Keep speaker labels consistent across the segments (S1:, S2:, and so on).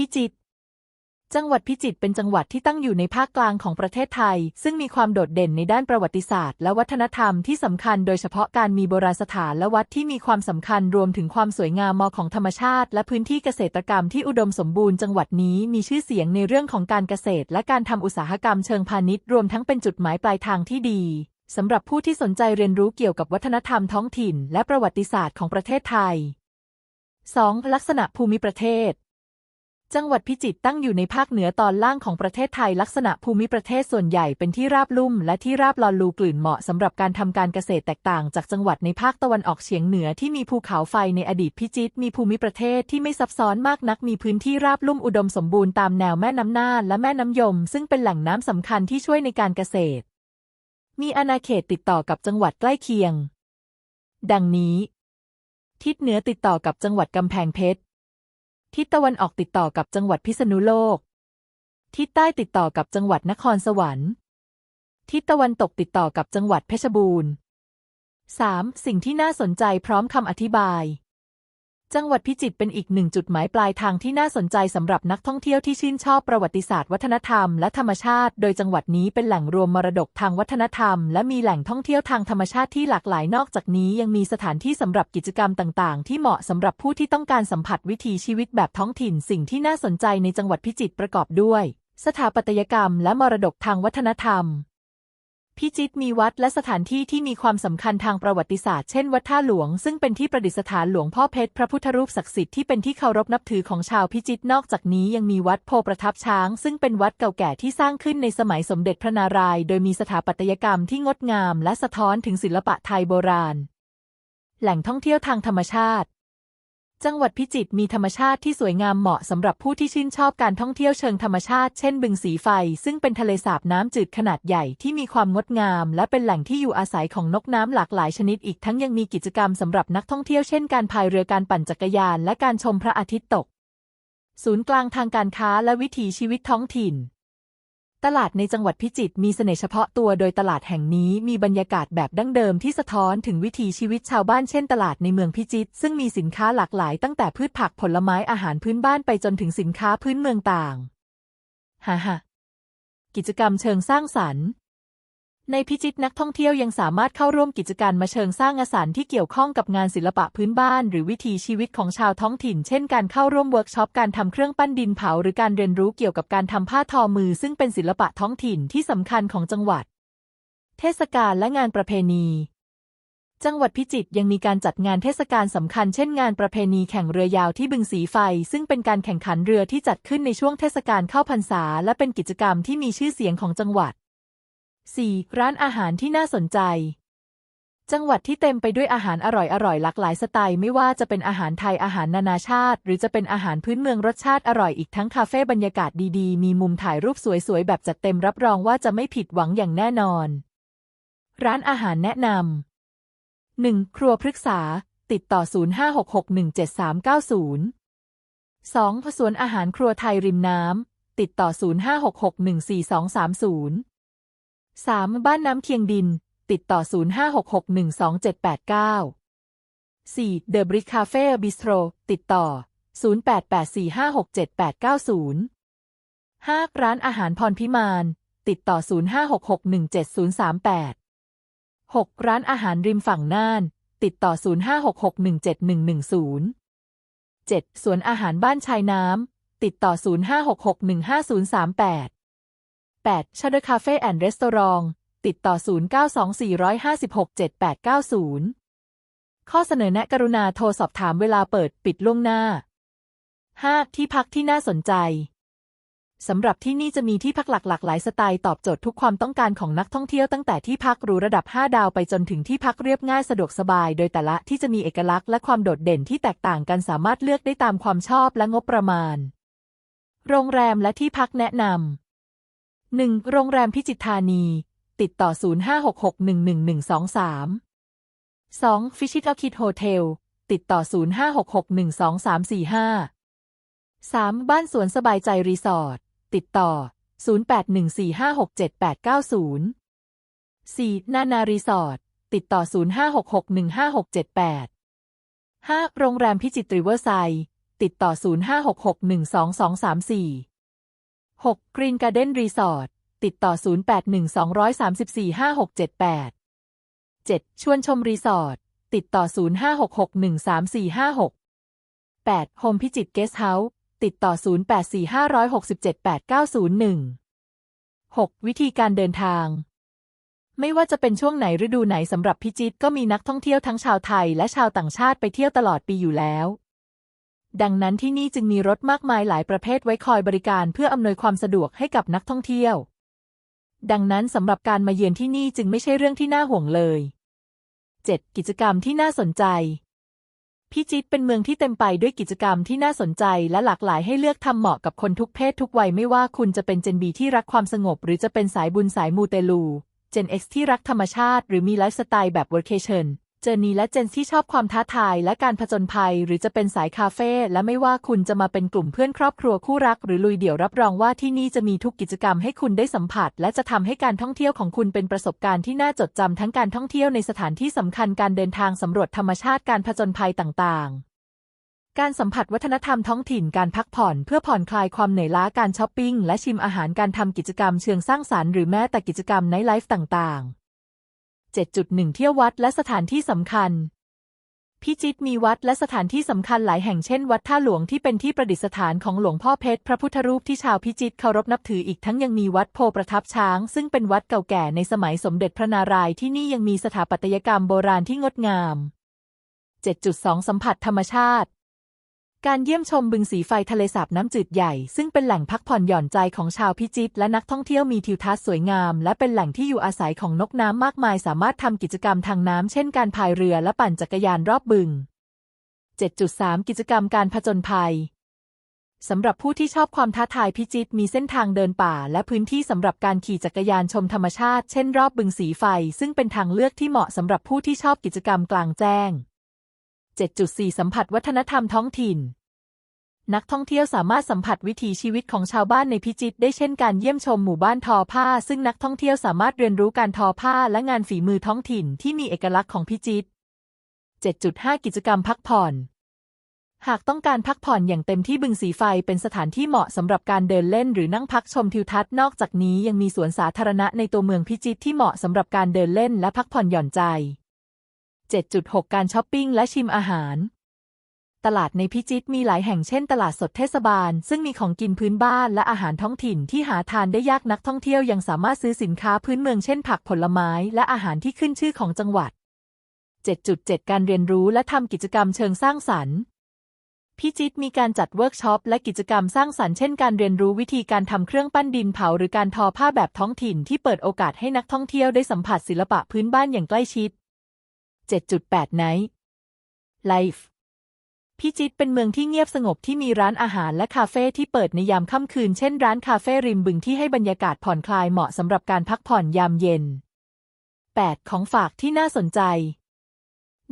S1: พิจิตรจังหวัดพิจิตรเป็นจังหวัดที่ตั้งอยู่ในภาคกลางของประเทศไทย ซึ่งมีความโดดเด่นในด้านประวัติศาสตร์และวัฒนธรรมที่สำคัญโดยเฉพาะการมีโบราณสถานและวัดที่มีความสำคัญรวมถึงความสวยงามมของธรรมชาติ และพื้นที่เกษตรกรรมที่อุดมสมบูรณ์จังหวัดนี้มีชื่อเสียงในเรื่องของการเกษตร และการทำอุตสาหกรรมเชิงพาณิชย์รวมทั้งเป็นจุดหมายปลายทางที่ดีสำหรับผู้ที่สนใจเรียนรู้เกี่ยวกับวัฒนธรรมท้องถิ่น และประวัติศาสตร์ของประเทศไทย 2. ลักษณะภูมิประเทศ จังหวัดพิจิตรตั้งอยู่ในภาคเหนือตอนล่างของประเทศไทยลักษณะภูมิประเทศส่วนใหญ่เป็นที่ราบลุ่ม และที่ราบลอนลูกลื่นเหมาะสำหรับการทำการเกษตรแตกต่างจากจังหวัดในภาคตะวันออกเฉียงเหนือที่มีภูเขาไฟในอดีตพิจิตรมีภูมิประเทศที่ไม่ซับซ้อนมากนักมีพื้นที่ราบลุ่มอุดมสมบูรณ์ตามแนวแม่น้ำน่านและแม่น้ำยม ซึ่งเป็นแหล่งน้ำสำคัญที่ช่วยในการเกษตร มีอาณาเขตติดต่อกับจังหวัดใกล้เคียง ดังนี้ ทิศเหนือติดต่อกับจังหวัดกำแพงเพชร ทิศตะวันออกติดต่อกับจังหวัดพิษณุโลก ทิศใต้ติดต่อกับจังหวัดนครสวรรค์ ทิศตะวันตกติดต่อกับจังหวัดเพชรบูรณ์ 3. สิ่งที่น่าสนใจพร้อมคำอธิบาย จังหวัดพิจิตรเป็นอีกหนึ่งจุดหมายปลายทางที่น่าสนใจสำหรับนักท่องเที่ยวที่ชื่นชอบประวัติศาสตร์วัฒนธรรมและธรรมชาติ โดยจังหวัดนี้เป็นแหล่งรวมมรดกทางวัฒนธรรม และมีแหล่งท่องเที่ยวทางธรรมชาติที่หลากหลายนอกจากนี้ยังมีสถานที่สำหรับกิจกรรมต่าง ๆ ที่เหมาะสำหรับผู้ที่ต้องการสัมผัสวิถีชีวิตแบบท้องถิ่น สิ่งที่น่าสนใจในจังหวัดพิจิตรประกอบด้วย สถาปัตยกรรม และมรดกทางวัฒนธรรม พิจิตมีวัดและสถานที่ที่มีความสำคัญทางประวัติศาสตร์ เช่น วัดท่าหลวง ซึ่งเป็นที่ประดิษฐานหลวงพ่อเพชร พระพุทธรูปศักดิ์สิทธิ์ที่เป็นที่เคารพนับถือของชาวพิจิตนอกจากนี้ยังมีวัดโพประทับช้าง ซึ่งเป็นวัดเก่าแก่ที่สร้างขึ้นในสมัยสมเด็จพระนารายณ์ โดยมีสถาปัตยกรรมที่งดงาม และสะท้อนถึงศิลปะไทยโบราณ แหล่งท่องเที่ยวทางธรรมชาติ จังหวัดพิจิตรมีธรรมชาติที่สวยงามเหมาะสำหรับผู้ที่ชื่นชอบการท่องเที่ยวเชิงธรรมชาติ เช่น บึงสีไฟ ซึ่งเป็นทะเลสาบน้ำจืดขนาดใหญ่ที่มีความงดงาม และเป็นแหล่งที่อยู่อาศัยของนกน้ำหลากหลายชนิดอีกทั้งยังมีกิจกรรมสำหรับนักท่องเที่ยวเช่นการพายเรือการปั่นจักรยาน และการชมพระอาทิตย์ตก ศูนย์กลางทางการค้าและวิถีชีวิตท้องถิ่น ตลาดในจังหวัดพิจิตรมีเสน่ห์เฉพาะตัวโดยตลาดแห่งนี้มีบรรยากาศแบบดั้งเดิมที่สะท้อนถึงวิถีชีวิตชาวบ้านเช่นตลาดในเมืองพิจิตรซึ่งมีสินค้าหลากหลายตั้งแต่พืชผักผลไม้อาหารพื้นบ้านไปจนถึงสินค้าพื้นเมืองต่าง ฮ่าฮ่ากิจกรรมเชิงสร้างสรรค์ ในพิจิตรนักท่องเที่ยวยังสามารถเข้าร่วมกิจการมาเชิงสร้างอาสารที่เกี่ยวข้องกับงานศิลปะพื้นบ้าน หรือวิถีชีวิตของชาวท้องถิ่น เช่นการเข้าร่วมเวิร์กช็อปการทำเครื่องปั้นดินเผา หรือการเรียนรู้เกี่ยวกับการทำผ้าทอมือ ซึ่งเป็นศิลปะท้องถิ่นที่สำคัญของจังหวัด เทศกาลและงานประเพณี จังหวัดพิจิตรยังมีการจัดงานเทศกาลสำคัญ เช่นงานประเพณีแข่งเรือยาวที่บึงสีไฟ ซึ่งเป็นการแข่งขันเรือที่จัดขึ้นในช่วงเทศกาลเข้าพรรษา และเป็นกิจกรรมที่มีชื่อเสียงของจังหวัด 4. ร้านอาหารที่น่าสนใจ จังหวัดที่เต็มไปด้วยอาหารอร่อยๆหลากหลายสไตล์ไม่ว่าจะเป็นอาหารไทยอาหารนานาชาติ หรือจะเป็นอาหารพื้นเมืองรสชาติอร่อยอีกทั้งคาเฟ่บรรยากาศดีๆ มีมุมถ่ายรูปสวยๆ แบบจัดเต็มรับรองว่าจะไม่ผิดหวังอย่างแน่นอน ร้านอาหารแนะนำ 1. ครัวพฤกษา ติดต่อ 0566173390 2. สวนอาหารครัวไทยริมน้ำ ติดต่อ 0566142230 3. บ้านน้ำเคียงดิน ติดต่อ 0566127789 4. The Brick Cafe Bistro ติดต่อ 0884567890 5. ร้านอาหารพรพิมาน ติดต่อ 0566177038 6. ร้านอาหารริมฝั่งน่าน ติดต่อ 0566171110 7. สวนอาหารบ้านชายน้ำ ติดต่อ 0566150038 8. Shadow Cafe and Restaurant ติดต่อ 0924567890 ข้อเสนอแนะกรุณาโทรสอบถามเวลาเปิดปิดล่วงหน้า 5. ที่พักที่น่าสนใจ สำหรับที่นี่จะมีที่พักหลากหลากหลายสไตล์ตอบโจทย์ทุกความต้องการของนักท่องเที่ยวตั้งแต่ที่พักหรูระดับ 5 ดาวไปจนถึงที่พักเรียบง่ายสะดวกสบาย โดยแต่ละที่จะมีเอกลักษณ์และความโดดเด่นที่แตกต่างกันสามารถเลือกได้ตามความชอบและงบประมาณ โรงแรมและที่พักแนะนำ 1. โรงแรมพิจิตธานี ติดต่อ 0566111123 2. ฟิชิตอคิดโฮเทล ติดต่อ 0566122345 3. บ้านสวนสบายใจรีสอร์ท ติดต่อ 0814567890 4. นานารีสอร์ท ติดต่อ 0 5 6 6 1 5 6 7 8 5. โรงแรมพิจิตรริเวอร์ไซด์ติดต่อ 0566122234 6. Green Garden Resort ติดต่อ 0812345678 7. ชวนชมรีสอร์ทติดต่อ 056613456 8. โฮมพิจิตเกสต์เฮาส์ติดต่อ 0845678901 6. วิธีการเดินทาง ไม่ว่าจะเป็นช่วงไหนฤดูไหนสำหรับพิจิตก็มีนักท่องเที่ยวทั้งชาวไทยและชาวต่างชาติไปเที่ยวตลอดปีอยู่แล้ว ดังนั้นที่นี่จึงมีรถมากมายหลายประเภทไว้คอยบริการเพื่ออำนวยความสะดวกให้กับนักท่องเที่ยว ดังนั้นสำหรับการมาเยือนที่นี่จึงไม่ใช่เรื่องที่น่าห่วงเลย 7. กิจกรรมที่น่าสนใจ พิจิตรเป็นเมืองที่เต็มไปด้วยกิจกรรมที่น่าสนใจและหลากหลายให้เลือกทำเหมาะกับคนทุกเพศทุกวัยไม่ว่าคุณจะเป็นเจนบีที่รักความสงบ หรือจะเป็นสายบุญสายมูเตลู เจน X ที่รักธรรมชาติ หรือมีไลฟ์สไตล์แบบ Workation เเจอนีและเจนที่ชอบความท้าทายและการผจญภัย หรือจะเป็นสายคาเฟ่และไม่ว่าคุณจะมาเป็นกลุ่มเพื่อนครอบครัวคู่รัก หรือลุยเดี่ยวรับรองว่าที่นี่จะมีทุกกิจกรรมให้คุณได้สัมผัส และจะทำให้การท่องเที่ยวของคุณเป็นประสบการณ์ที่น่าจดจำทั้งการท่องเที่ยวในสถานที่สำคัญการเดินทางสำรวจธรรมชาติการผจญภัยต่างๆการสัมผัสวัฒนธรรมท้องถิ่นการพักผ่อนเพื่อผ่อนคลายความเหนื่อยล้าการช้อปปิ้ง และชิมอาหารการทำกิจกรรมเชิงสร้างสารรค์หรือแม้แต่กิจกรรมไนไลฟ์ต่างๆ 7.1 เที่ยววัดและสถานที่สำคัญ พิจิตรมีวัดและสถานที่สำคัญหลายแห่งเช่นวัดท่าหลวงที่เป็นที่ประดิษฐานของหลวงพ่อเพชรพระพุทธรูปที่ชาวพิจิตรเคารพนับถืออีกทั้งยังมีวัดโพประทับช้าง ซึ่งเป็นวัดเก่าแก่ในสมัยสมเด็จพระนารายณ์ที่นี่ยังมีสถาปัตยกรรมโบราณที่งดงาม 7.2 สัมผัสธรรมชาติ การเยี่ยมชมบึงสีไฟทะเลสาบน้ำจืดใหญ่ ซึ่งเป็นแหล่งพักผ่อนหย่อนใจของชาวพิจิตรและนักท่องเที่ยวมีทิวทัศน์สวยงาม และเป็นแหล่งที่อยู่อาศัยของนกน้ำมากมาย สามารถทำกิจกรรมทางน้ำเช่นการพายเรือและปั่นจักรยานรอบบึง 7.3 กิจกรรมการผจญภัยสำหรับผู้ที่ชอบความท้าทายพิจิตรมีเส้นทางเดินป่า และพื้นที่สำหรับการขี่จักรยานชมธรรมชาติ เช่นรอบบึงสีไฟ ซึ่งเป็นทางเลือกที่เหมาะสำหรับผู้ที่ชอบกิจกรรมกลางแจ้ง 7.4 สัมผัสวัฒนธรรมท้องถิ่น นักท่องเที่ยวสามารถสัมผัสวิถีชีวิตของชาวบ้านในพิจิตรได้เช่นการเยี่ยมชมหมู่บ้านทอผ้า ซึ่งนักท่องเที่ยวสามารถเรียนรู้การทอผ้าและงานฝีมือท้องถิ่นที่มีเอกลักษณ์ของพิจิตร 7.5 กิจกรรมพักผ่อน หากต้องการพักผ่อนอย่างเต็มที่บึงสีไฟเป็นสถานที่เหมาะสำหรับการเดินเล่นหรือนั่งพักชมทิวทัศน์นอกจากนี้ยังมีสวนสาธารณะในตัวเมืองพิจิตรที่เหมาะสำหรับการเดินเล่นและพักผ่อนหย่อนใจ 7.6 การช้อปปิ้งและชิมอาหาร ตลาดในพิจิตรมีหลายแห่งเช่นตลาดสดเทศบาล ซึ่งมีของกินพื้นบ้านและอาหารท้องถิ่นที่หาทานได้ยากนักท่องเที่ยวยังสามารถซื้อสินค้าพื้นเมืองเช่นผักผลไม้และอาหารที่ขึ้นชื่อของจังหวัด 7.7 การเรียนรู้และทำกิจกรรมเชิงสร้างสรรค์พิจิตรมีการจัดเวิร์กช็อปและกิจกรรมสร้างสรรค์เช่นการเรียนรู้วิธีการทำเครื่องปั้นดินเผาหรือการทอผ้าแบบท้องถิ่นที่เปิดโอกาสให้นักท่องเที่ยวได้สัมผัสศิลปะพื้นบ้านอย่างใกล้ชิด 7.8ไนท์ไลฟ์พิจิตรเป็นเมืองที่เงียบสงบที่มีร้านอาหารและคาเฟ่ที่เปิดในยามค่ำคืน เช่นร้านคาเฟ่ริมบึงที่ให้บรรยากาศผ่อนคลายเหมาะสำหรับการพักผ่อนยามเย็น 8. ของฝากที่น่าสนใจ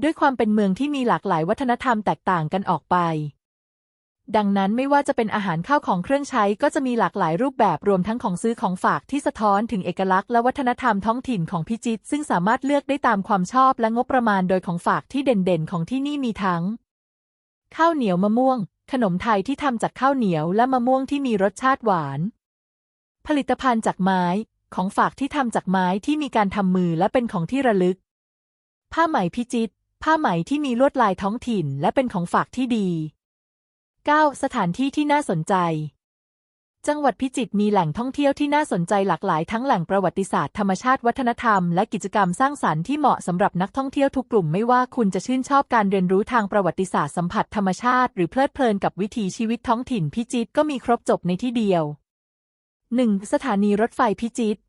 S1: ด้วยความเป็นเมืองที่มีหลากหลายวัฒนธรรมแตกต่างกันออกไป ดังนั้นไม่ว่าจะเป็นอาหารข้าวของเครื่องใช้ก็จะมีหลากหลายรูปแบบรวมทั้งของซื้อของฝากที่สะท้อนถึงเอกลักษณ์และวัฒนธรรมท้องถิ่นของพิจิตรซึ่งสามารถเลือกได้ตามความชอบและงบประมาณโดยของฝากที่เด่นๆ ของที่นี่มีทั้ง ข้าวเหนียวมะม่วง ขนมไทยที่ทำจากข้าวเหนียวและมะม่วงที่มีรสชาติหวาน ผลิตภัณฑ์จากไม้ ของฝากที่ทำจากไม้ที่มีการทำมือและเป็นของที่ระลึก ผ้าไหมพิจิตรผ้าไหมที่มีลวดลายท้องถิ่นและเป็นของฝากที่ดี 9. สถานที่ที่น่าสนใจ จังหวัดพิจิตรมีแหล่งท่องเที่ยวที่น่าสนใจหลากหลายทั้งแหล่งประวัติศาสตร์ธรรมชาติวัฒนธรรมและกิจกรรมสร้างสรรค์ที่เหมาะสำหรับนักท่องเที่ยวทุกกลุ่มไม่ว่าคุณจะชื่นชอบการเรียนรู้ทางประวัติศาสตร์สัมผัสธรรมชาติ หรือเพลิดเพลินกับวิถีชีวิตท้องถิ่นพิจิตรก็มีครบจบในที่เดียว 1. สถานีรถไฟพิจิตร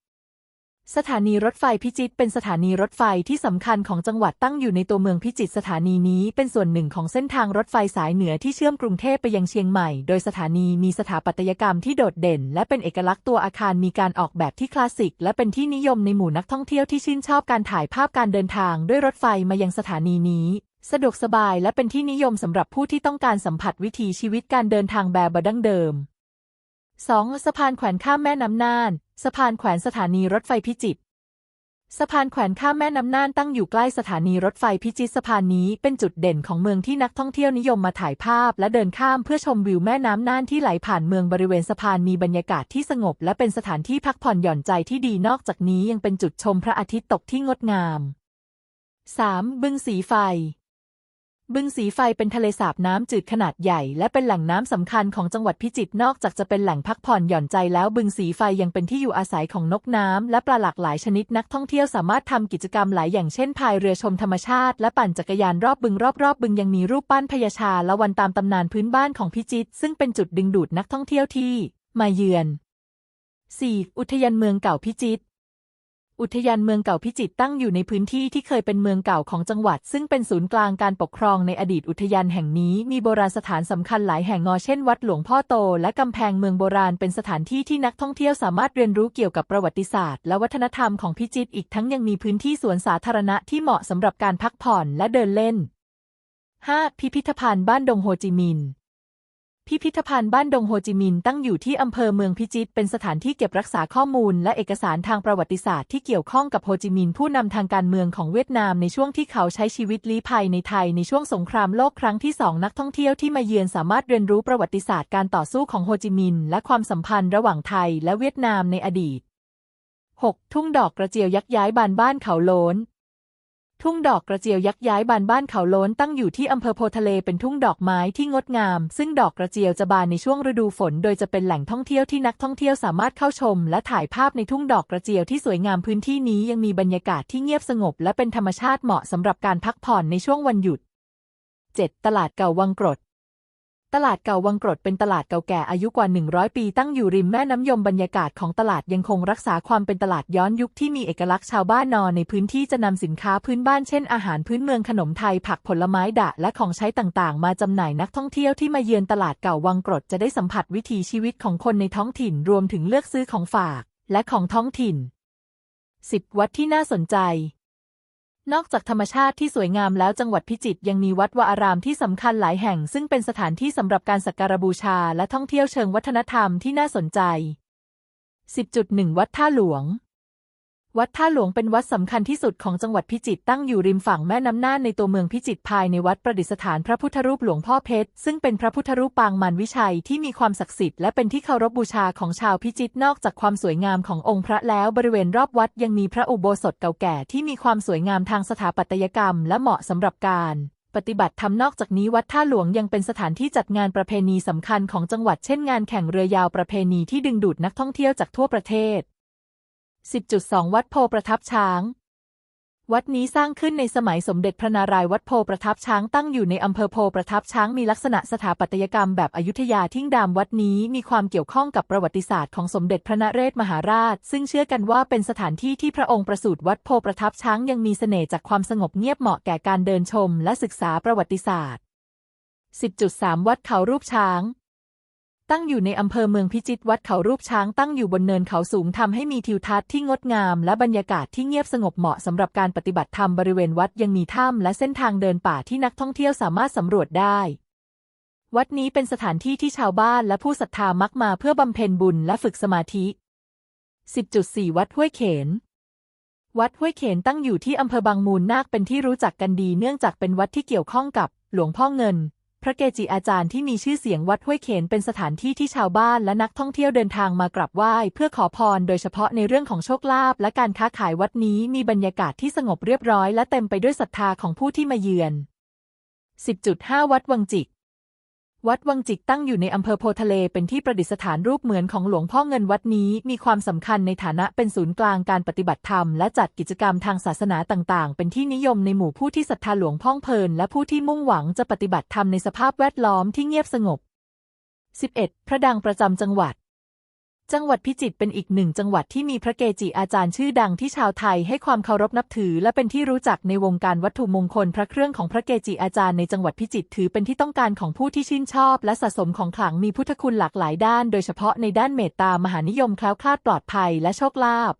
S1: สถานีรถไฟพิจิตรเป็นสถานีรถไฟที่สำคัญของจังหวัดตั้งอยู่ในตัวเมืองพิจิตรสถานีนี้เป็นส่วนหนึ่งของเส้นทางรถไฟสายเหนือที่เชื่อมกรุงเทพไปยังเชียงใหม่ โดยสถานีมีสถาปัตยกรรมที่โดดเด่น และเป็นเอกลักษณ์ตัวอาคารมีการออกแบบที่คลาสสิก และเป็นที่นิยมในหมู่นักท่องเที่ยวที่ชื่นชอบการถ่ายภาพการเดินทางด้วยรถไฟมายังสถานีนี้สะดวกสบายและเป็นที่นิยมสำหรับผู้ที่ต้องการสัมผัสวิถีชีวิตการเดินทางแบบดั้งเดิม 2. สะพานแขวนข้ามแม่น้ำน่าน สะพานแขวนสถานีรถไฟพิจิตรสะพานแขวนข้ามแม่น้ำน่านตั้งอยู่ใกล้สถานีรถไฟพิจิตรสะพานนี้เป็นจุดเด่นของเมืองที่นักท่องเที่ยวนิยมมาถ่ายภาพ และเดินข้ามเพื่อชมวิวแม่น้ำน่านที่ไหลผ่านเมืองบริเวณสะพานมีบรรยากาศที่สงบ และเป็นสถานที่พักผ่อนหย่อนใจที่ดีนอกจากนี้ยังเป็นจุดชมพระอาทิตย์ตกที่งดงาม 3. บึงสีไฟ บึงสีไฟเป็นทะเลสาบน้ำจืดขนาดใหญ่ และเป็นแหล่งน้ำสำคัญของจังหวัดพิจิตรนอกจากจะเป็นแหล่งพักผ่อนหย่อนใจแล้วบึงสีไฟยังเป็นที่อยู่อาศัยของนกน้ำและปลาหลากหลายชนิดนักท่องเที่ยวสามารถทำกิจกรรมหลายอย่างเช่นพายเรือชมธรรมชาติ และปั่นจักรยานรอบบึงรอบๆบึงยังมีรูปปั้นพญาชาและวันตามตำนานพื้นบ้านของพิจิตรซึ่งเป็นจุดดึงดูดนักท่องเที่ยวที่ มาเยือน 4. อุทยานเมืองเก่าพิจิตร อุทยานเมืองเก่าพิจิตรตั้งอยู่ในพื้นที่ที่เคยเป็นเมืองเก่าของจังหวัด ซึ่งเป็นศูนย์กลางการปกครองในอดีตอุทยานแห่งนี้ มีโบราณสถานสำคัญหลายแห่งงอเช่นวัดหลวงพ่อโต และกำแพงเมืองโบราณเป็นสถานที่ที่นักท่องเที่ยวสามารถเรียนรู้เกี่ยวกับประวัติศาสตร์ และวัฒนธรรมของพิจิตรอีกทั้งยังมีพื้นที่สวนสาธารณะที่เหมาะสำหรับการพักผ่อนและเดินเล่น 5. พิพิธภัณฑ์บ้านดงโฮจิมินห์ พิพิธภัณฑ์บ้านดงโฮจิมินห์ตั้งอยู่ที่อำเภอเมืองพิจิตรเป็นสถานที่เก็บรักษาข้อมูลและเอกสารทางประวัติศาสตร์ที่เกี่ยวข้องกับโฮจิมินห์ผู้นำทางการเมืองของเวียดนามในช่วงที่เขาใช้ชีวิตลี้ภัยในไทยในช่วงสงครามโลกครั้งที่สองนักท่องเที่ยวที่มาเยือนสามารถเรียนรู้ประวัติศาสตร์การต่อสู้ของโฮจิมินห์และความสัมพันธ์ระหว่างไทยและเวียดนามในอดีต 6. ทุ่งดอกกระเจียวยักษ์ย้ายบานบ้านเขาโลน ทุ่งดอกกระเจียวยักษ์ย้ายบานบ้านเขาโล้นตั้งอยู่ที่อำเภอโพทะเลเป็นทุ่งดอกไม้ที่งดงาม ซึ่งดอกกระเจียวจะบานในช่วงฤดูฝน โดยจะเป็นแหล่งท่องเที่ยวที่นักท่องเที่ยวสามารถเข้าชม และถ่ายภาพในทุ่งดอกกระเจียวที่สวยงามพื้นที่นี้ยังมีบรรยากาศที่เงียบสงบ และเป็นธรรมชาติเหมาะสำหรับการพักผ่อนในช่วงวันหยุด 7. ตลาดเก่าวังกรด ตลาดเก่าวังกรดเป็นตลาดเก่าแก่อายุกว่า 100 ปีตั้งอยู่ริมแม่น้ำยมบรรยากาศของตลาดยังคงรักษาความเป็นตลาดย้อนยุคที่มีเอกลักษณ์ชาวบ้านนอนในพื้นที่จะนำสินค้าพื้นบ้านเช่นอาหารพื้นเมืองขนมไทยผักผลไม้ดะและของใช้ต่างๆ มาจำหน่ายนักท่องเที่ยวที่มาเยือนตลาดเก่าวังกรดจะได้สัมผัสวิถีชีวิตของคนในท้องถิ่นรวมถึงเลือกซื้อของฝาก และของท้องถิ่น 10. วัดที่น่าสนใจ นอกจากธรรมชาติที่สวยงามแล้วจังหวัดพิจิตรยังมีวัดวาอารามที่สำคัญหลายแห่ง ซึ่งเป็นสถานที่สำหรับการสักการบูชาและท่องเที่ยวเชิงวัฒนธรรมที่น่าสนใจ 10.1 วัดท่าหลวง วัดท่าหลวงเป็นวัดสำคัญที่สุดของจังหวัดพิจิตรตั้งอยู่ริมฝั่งแม่น้ำน่านในตัวเมืองพิจิตรภายในวัดประดิษฐานพระพุทธรูปหลวงพ่อเพชร ซึ่งเป็นพระพุทธรูปปางมารวิชัยที่มีความศักดิ์สิทธิ์และเป็นที่เคารพบูชาของชาวพิจิตรนอกจากความสวยงามขององค์พระแล้วบริเวณรอบวัดยังมีพระอุโบสถเก่าแก่ที่มีความสวยงามทางสถาปัตยกรรม และเหมาะสำหรับการปฏิบัติธรรมนอกจากนี้วัดท่าหลวงยังเป็นสถานที่จัดงานประเพณีสำคัญของจังหวัดเช่นงานแข่งเรือยาวประเพณีที่ดึงดูดนักท่องเที่ยวจากทั่วประเทศ 10.2 วัดโพประทับช้าง วัดนี้สร้างขึ้นในสมัยสมเด็จพระนารายณ์วัดโพประทับช้างตั้งอยู่ในอำเภอโพประทับช้างมีลักษณะสถาปัตยกรรมแบบอยุธยาทิ้งดามวัดนี้มีความเกี่ยวข้องกับประวัติศาสตร์ของสมเด็จพระนเรศมหาราช ซึ่งเชื่อกันว่าเป็นสถานที่ที่พระองค์ประสูติวัดโพประทับช้างยังมีเสน่ห์จากความสงบเงียบเหมาะแก่การเดินชม และศึกษาประวัติศาสตร์ 10.3 วัดเขารูปช้าง ตั้งอยู่ในอำเภอเมืองพิจิตรวัดเขารูปช้างตั้งอยู่บนเนินเขาสูงทำให้มีทิวทัศน์ที่งดงาม และบรรยากาศที่เงียบสงบเหมาะสำหรับการปฏิบัติธรรมบริเวณวัดยังมีถ้ำและเส้นทางเดินป่าที่นักท่องเที่ยวสามารถสำรวจได้ วัดนี้เป็นสถานที่ที่ชาวบ้านและผู้ศรัทธามักมาเพื่อบำเพ็ญบุญและฝึกสมาธิ 10.4 วัดห้วยเขนวัดห้วยเขนตั้งอยู่ที่อำเภอบางมูลนาคเป็นที่รู้จักกันดีเนื่องจากเป็นวัดที่เกี่ยวข้องกับหลวงพ่อเงิน พระเกจิอาจารย์ที่มีชื่อเสียงวัดห้วยเขนเป็นสถานที่ที่ชาวบ้านและนักท่องเที่ยวเดินทางมากราบไหว้เพื่อขอพรโดยเฉพาะในเรื่องของโชคลาภและการค้าขายวัดนี้มีบรรยากาศที่สงบเรียบร้อยและเต็มไปด้วยศรัทธาของผู้ที่มาเยือน 10.5 วัดวังจิก วัดวังจิกตั้งอยู่ในอำเภอโพทะเลเป็นที่ประดิษฐานรูปเหมือนของหลวงพ่อเงินวัดนี้มีความสำคัญในฐานะเป็นศูนย์กลางการปฏิบัติธรรมและจัดกิจกรรมทางศาสนาต่างๆ เป็นที่นิยมในหมู่ผู้ที่ศรัทธาหลวงพ่องเพลินและผู้ที่มุ่งหวังจะปฏิบัติธรรมในสภาพแวดล้อมที่เงียบสงบ 11. พระดังประจำจังหวัด จังหวัดพิจิตรเป็นอีกหนึ่งจังหวัดที่มีพระเกจิอาจารย์ชื่อดังที่ชาวไทยให้ความเคารพนับถือ และเป็นที่รู้จักในวงการวัตถุมงคลพระเครื่องของพระเกจิอาจารย์ในจังหวัดพิจิตรถือเป็นที่ต้องการของผู้ที่ชื่นชอบ และสะสมของขลังมีพุทธคุณหลากหลายด้าน โดยเฉพาะในด้านเมตตามหานิยมแคล้วคลาดปลอดภัยและโชคลาภ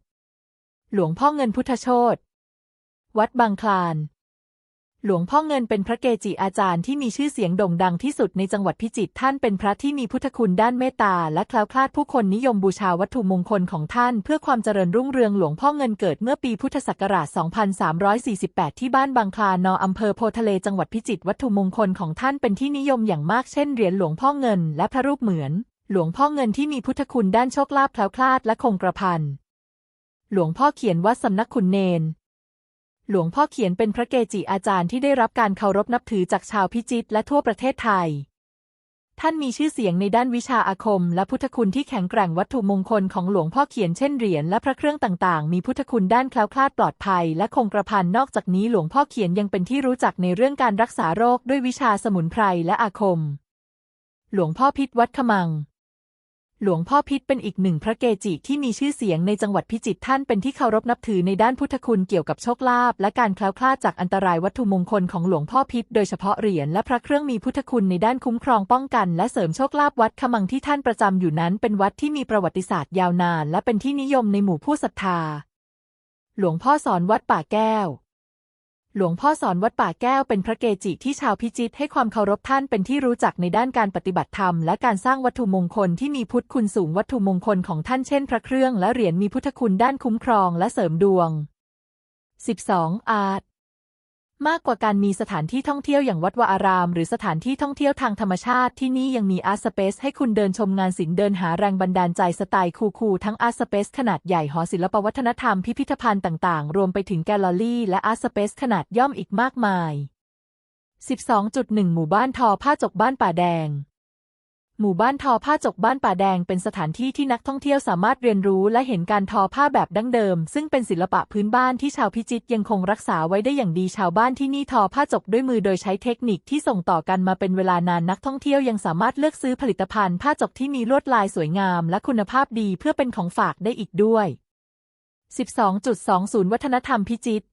S1: หลวงพ่อเงินพุทธโชตวัดบางคลาน หลวงพ่อเงินเป็นพระเกจิอาจารย์ที่มีชื่อเสียงโด่งดังที่สุดในจังหวัดพิจิตร ท่านเป็นพระที่มีพุทธคุณด้านเมตตาและแคล้วคลาดผู้คนนิยมบูชาวัตถุมงคลของท่านเพื่อความเจริญรุ่งเรืองหลวงพ่อเงินเกิดเมื่อปีพุทธศักราช 2348 ที่บ้านบางคลานออำเภอโพทะเลจังหวัดพิจิตร วัตถุมงคลของท่านเป็นที่นิยมอย่างมากเช่นเหรียญหลวงพ่อเงินและพระรูปเหมือน หลวงพ่อเงินที่มีพุทธคุณด้านโชคลาภแคล้วคลาดและคงกระพันหลวงพ่อเขียนวัดสำนักขุนเนน หลวงพ่อเขียนเป็นพระเกจิอาจารย์ที่ได้รับการเคารพนับถือจากชาวพิจิตรและทั่วประเทศไทย ท่านมีชื่อเสียงในด้านวิชาอาคม และพุทธคุณที่แข็งแกร่งวัตถุมงคลของหลวงพ่อเขียนเช่นเหรียญและพระเครื่องต่างๆ มีพุทธคุณด้านแคล้วคลาดปลอดภัย และคงกระพันนอกจากนี้หลวงพ่อเขียนยังเป็นที่รู้จักในเรื่องการรักษาโรคด้วยวิชาสมุนไพรและอาคม หลวงพ่อพิษวัดขมัง หลวงพ่อพิษเป็นอีกหนึ่งพระเกจิที่มีชื่อเสียงในจังหวัดพิจิตรท่านเป็นที่เคารพนับถือในด้านพุทธคุณเกี่ยวกับโชคลาภและการแคล้วคลาดจากอันตรายวัตถุมงคลของหลวงพ่อพิษโดยเฉพาะเหรียญและพระเครื่องมีพุทธคุณในด้านคุ้มครองป้องกันและเสริมโชคลาภวัดขมังที่ท่านประจำอยู่นั้นเป็นวัดที่มีประวัติศาสตร์ยาวนานและเป็นที่นิยมในหมู่ผู้ศรัทธา หลวงพ่อสอนวัดป่าแก้ว หลวงพ่อสอนวัดป่าแก้วเป็นพระเกจิที่ชาวพิจิตให้ความเคารพท่านเป็นที่รู้จักในด้านการปฏิบัติธรรมและการสร้างวัตถุมงคลที่มีพุทธคุณสูงวัตถุมงคลของท่านเช่นพระเครื่องและเหรียญมีพุทธคุณด้านคุ้มครองและเสริมดวง 12. อาร์ต มากกว่าการมีสถานที่ท่องเที่ยวอย่างวัดวาอาราม หรือสถานที่ท่องเที่ยวทางธรรมชาติที่นี่ยังมีอาร์ตสเปซให้คุณเดินชมงานศิลป์เดินหาแรงบันดาลใจสไตล์คูลๆทั้งอาร์ตสเปซขนาดใหญ่หอศิลปวัฒนธรรมพิพิธภัณฑ์ต่างๆ รวมไปถึงแกลเลอรี่และอาร์ตสเปซขนาดย่อมอีกมากมาย 12.1 หมู่บ้านทอผ้าจกบ้านป่าแดง หมู่บ้านทอผ้าจกบ้านป่าแดงเป็นสถานที่ที่นักท่องเที่ยวสามารถเรียนรู้และเห็นการทอผ้าแบบดั้งเดิม ซึ่งเป็นศิลปะพื้นบ้านที่ชาวพิจิตรยังคงรักษาไว้ได้อย่างดีชาวบ้านที่นี่ทอผ้าจกด้วยมือโดยใช้เทคนิคที่ส่งต่อกันมาเป็นเวลานานนักท่องเที่ยวยังสามารถเลือกซื้อผลิตภัณฑ์ผ้าจกที่มีลวดลายสวยงาม และคุณภาพดีเพื่อเป็นของฝากได้อีกด้วย 12.2ศูนย์วัฒนธรรมพิจิตร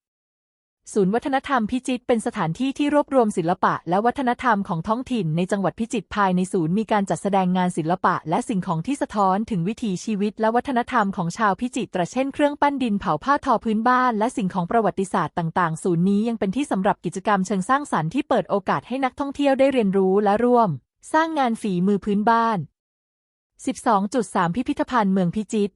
S1: ศูนย์วัฒนธรรมพิจิตรเป็นสถานที่ที่รวบรวมศิลปะ และวัฒนธรรมของท้องถิ่นในจังหวัดพิจิตรภายในศูนย์มีการจัดแสดงงานศิลปะ และสิ่งของที่สะท้อนถึงวิถีชีวิต และวัฒนธรรมของชาวพิจิตรเช่นเครื่องปั้นดินเผาผ้าทอพื้นบ้าน และสิ่งของประวัติศาสตร์ต่างๆ ศูนย์นี้ยังเป็นที่สำหรับกิจกรรมเชิงสร้างสรรค์ที่เปิดโอกาสให้นักท่องเที่ยวได้เรียนรู้และร่วม สร้างงานฝีมือพื้นบ้าน 12.3 พิพิธภัณฑ์เมืองพิจิตร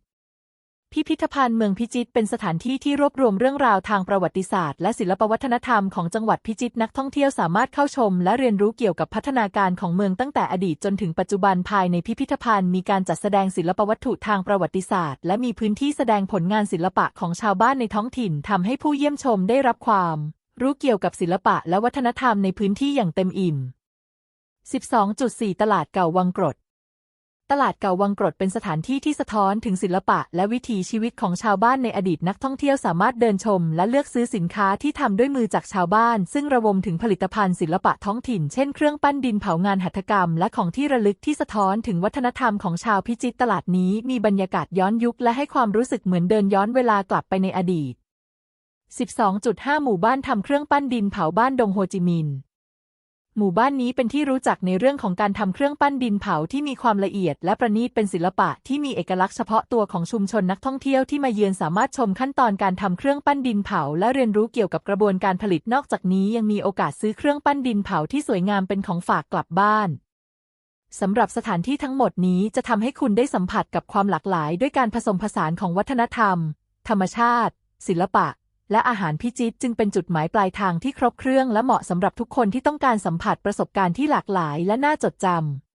S1: พิพิธภัณฑ์เมืองพิจิตรเป็นสถานที่ที่รวบรวมเรื่องราวทางประวัติศาสตร์ และศิลปวัฒนธรรมของจังหวัดพิจิตรนักท่องเที่ยวสามารถเข้าชม และเรียนรู้เกี่ยวกับพัฒนาการของเมืองตั้งแต่อดีตจนถึงปัจจุบันภายในพิพิธภัณฑ์มีการจัดแสดงศิลปวัตถุทางประวัติศาสตร์ และมีพื้นที่แสดงผลงานศิลปะของชาวบ้านในท้องถิ่นทำให้ผู้เยี่ยมชมได้รับความ รู้เกี่ยวกับศิลปะและวัฒนธรรมในพื้นที่อย่างเต็มอิ่ม 12.4 ตลาดเก่าวังกรด ตลาดเก่าวังกรดเป็นสถานที่ที่สะท้อนถึงศิลปะและวิถีชีวิตของชาวบ้านในอดีตนักท่องเที่ยวสามารถเดินชม และเลือกซื้อสินค้าที่ทำด้วยมือจากชาวบ้าน ซึ่งระวมถึงผลิตภัณฑ์ศิลปะท้องถิ่น เช่นเครื่องปั้นดินเผางานหัตถกรรม และของที่ระลึกที่สะท้อนถึงวัฒนธรรมของชาวพิจิตรตลาดนี้มีบรรยากาศย้อนยุคและให้ความรู้สึกเหมือนเดินย้อนเวลากลับไปในอดีต 12.5 หมู่บ้านทำเครื่องปั้นดินเผาบ้านดงโฮจิมินห์ หมู่บ้านนี้เป็นที่รู้จักในเรื่องของการทำเครื่องปั้นดินเผาที่มีความละเอียด และประณีตเป็นศิลปะที่มีเอกลักษณ์เฉพาะตัวของชุมชนนักท่องเที่ยวที่มาเยือนสามารถชมขั้นตอนการทำเครื่องปั้นดินเผา และเรียนรู้เกี่ยวกับกระบวนการผลิตนอกจากนี้ยังมีโอกาสซื้อเครื่องปั้นดินเผาที่สวยงามเป็นของฝากกลับบ้านสำหรับสถานที่ทั้งหมดนี้จะทำให้คุณได้สัมผัสกับความหลากหลาย ด้วยการผสมผสานของวัฒนธรรม ธรรมชาติ ศิลปะ และอาหารพิจิตรจึงเป็นจุดหมายปลายทางที่ครบเครื่องและเหมาะสำหรับทุกคนที่ต้องการสัมผัสประสบการณ์ที่หลากหลายและน่าจดจำ